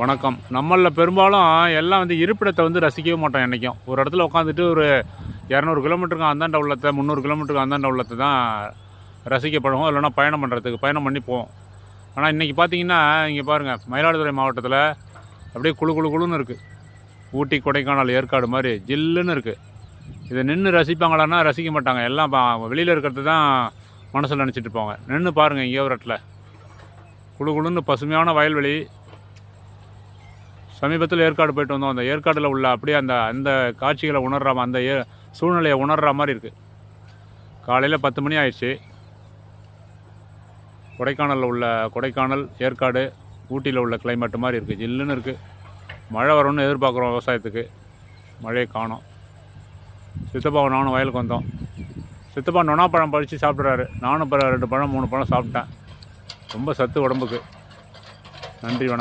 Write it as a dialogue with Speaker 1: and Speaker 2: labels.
Speaker 1: வணக்கம். நம்மளில் பெரும்பாலும் எல்லாம் வந்து இருப்பிடத்தை வந்து ரசிக்கவே மாட்டோம் என்றைக்கும் ஒரு இடத்துல உட்காந்துட்டு ஒரு இரநூறு கிலோமீட்டருக்கு அந்தாண்ட உள்ளத்தை முந்நூறு கிலோமீட்டருக்கு அந்தாண்ட உள்ளத்தை தான் ரசிக்கப்படுவோம். இல்லைன்னா பயணம் பண்ணுறதுக்கு பயணம் பண்ணி போவோம். ஆனால் இன்றைக்கி பார்த்தீங்கன்னா இங்கே பாருங்கள் மயிலாடுதுறை மாவட்டத்தில் அப்படியே குழு குழு குழுன்னு இருக்குது ஊட்டி கொடைக்கானல் ஏற்காடு மாதிரி ஜில்லுன்னு இருக்குது இதை நின்று ரசிப்பாங்களான்னா ரசிக்க மாட்டாங்க. எல்லாம் வெளியில் இருக்கிறது தான் மனசில் நினச்சிட்டு போவாங்க நின்று பாருங்கள் இங்கே ஒரு இடத்துல. குளு குளுன்னு பசுமையான வயல்வெளி சமீபத்தில் ஏற்காடு போயிட்டு வந்தோம். அந்த ஏற்காடில் உள்ள அப்படியே அந்த அந்த காட்சிகளை உணர்ற அந்த ஏ சூழ்நிலையை உணர்கிற மாதிரி இருக்குது காலையில் பத்து மணி ஆயிடுச்சு. கொடைக்கானலில் உள்ள கொடைக்கானல் ஏற்காடு ஊட்டியில் உள்ள கிளைமேட் மாதிரி இருக்குது ஜில்லுன்னு இருக்குது மழை வரும்னு எதிர்பார்க்குறோம் விவசாயத்துக்கு. மழையை காணோம். சித்தப்பா நானும் வயலுக்கு வந்தோம். சித்தப்பா நொனாப்பழம் பறித்து சாப்பிட்றாரு. நானும் இப்போ ரெண்டு பழம் மூணு பழம் சாப்பிட்டேன். ரொம்ப சத்து உடம்புக்கு. நன்றி வணக்கம்.